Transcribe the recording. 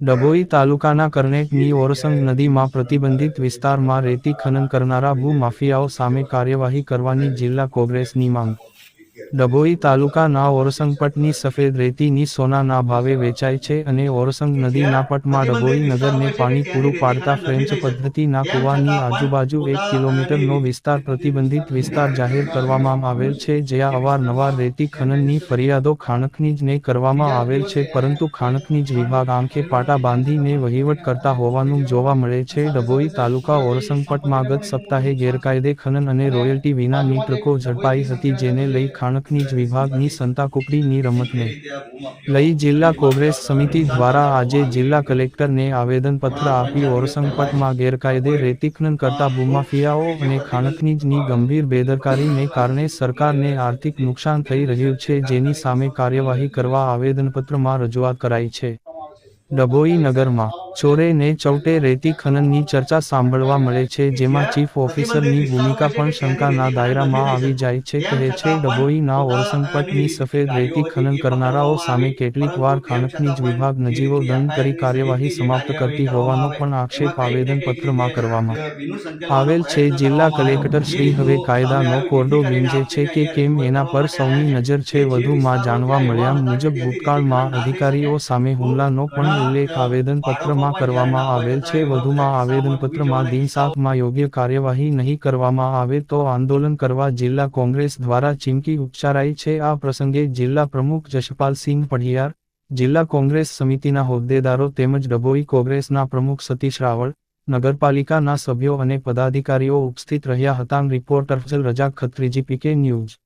ડભોઈ તાલુકાના કરનેટની ઓરસંગ નદીમાં પ્રતિબંધિત વિસ્તારમાં રેતી ખનન કરનારા ભૂમાફિયાઓ સામે કાર્યવાહી કરવાની જિલ્લા કોંગ્રેસની માંગ. ડભોઈ તાલુકાના ઓરસંગ પટની સફેદ રેતીની સોનાના ભાવે વેચાય છે અને ઓરસંગ નદીના પટમાં ડભોઈ નગરને પાણી પૂરું પાડતા ફ્રેન્ચ પદ્ધતિના કૂવાની આજુબાજુ એક કિલોમીટરનો વિસ્તાર પ્રતિબંધિત વિસ્તાર જાહેર કરવામાં આવેલ છે, જ્યાં અવારનવાર રેતી ખનનની ફરિયાદો ખાણખનીજને કરવામાં આવેલ છે, પરંતુ ખાણખનીજ વિભાગ આંખે પાટા બાંધીને વહીવટ કરતા હોવાનું જોવા મળે છે. ડભોઈ તાલુકા ઓરસંગપટમાં ગત સપ્તાહે ગેરકાયદે ખનન અને રોયલ્ટી વિનાની ટ્રકો ઝડપાઈ હતી, જેને લઈ ખાણખનીજ વિભાગની સંતાકુકડીની રમતને લઈ જિલ્લા કોંગ્રેસ સમિતિ દ્વારા આજે જિલ્લા કલેક્ટરને આવેદનપત્ર આપી ઓરસંગપટમાં ગેરકાયદે રેતીખનન કરતા ભૂમાફિયાઓ અને ખાણખનીજની ગંભીર બેદરકારીને કારણે સરકારને આર્થિક નુકસાન થઈ રહ્યું છે, જેની સામે કાર્યવાહી કરવા આવેદનપત્રમાં રજૂઆત કરાઈ છે. ડભોઈ નગરમાં ચોરે ને ચૌટે રેતી ખનનની ચર્ચા સાંભળવા મળે છે, જેમાં ચીફ ઓફિસરની ભૂમિકા પણ શંકાના દાયરામાં આવી જાય છે, કહે છે, ડભોઈના ઓરસંપટની સફેદ રેતી ખનન કરનારાઓ સામે કેટલીક વાર ખાણખનીજ વિભાગ નજીવો દંડ કરી કાર્યવાહી સમાપ્ત કરતી હોવાનો પણ આક્ષેપ આવેદનપત્રમાં કરવામાં આવેલ છે. જિલ્લા કલેક્ટર શ્રી હવે કાયદાનો કોરડો વીંજે છે કે કેમ એના પર સૌની નજર છે. વધુમાં જાણવા મળ્યા મુજબ ભૂતકાળમાં અધિકારીઓ સામે હુમલાનો પણ ઉલ્લેખ આવેદનપત્રમાં કરવામાં આવેલ છે. વધુમાં આવેદનપત્રમાં દિનસાફમાં યોગ્ય કાર્યવાહી નહીં કરવામાં આવે તો આંદોલન કરવા જિલ્લા કોંગ્રેસ દ્વારા ચીમકી ઉચ્ચારાઈ છે. આ પ્રસંગે જિલ્લા પ્રમુખ જશપાલસિંહ પઢિયાર, જિલ્લા કોંગ્રેસ સમિતિના હોદ્દેદારો તેમજ ડભોઈ કોંગ્રેસના પ્રમુખ સતીશ રાવળ, નગરપાલિકાના સભ્યો અને પદાધિકારીઓ ઉપસ્થિત રહ્યા હતા. રિપોર્ટર રજા ખત્રીજી પીકે ન્યૂઝ.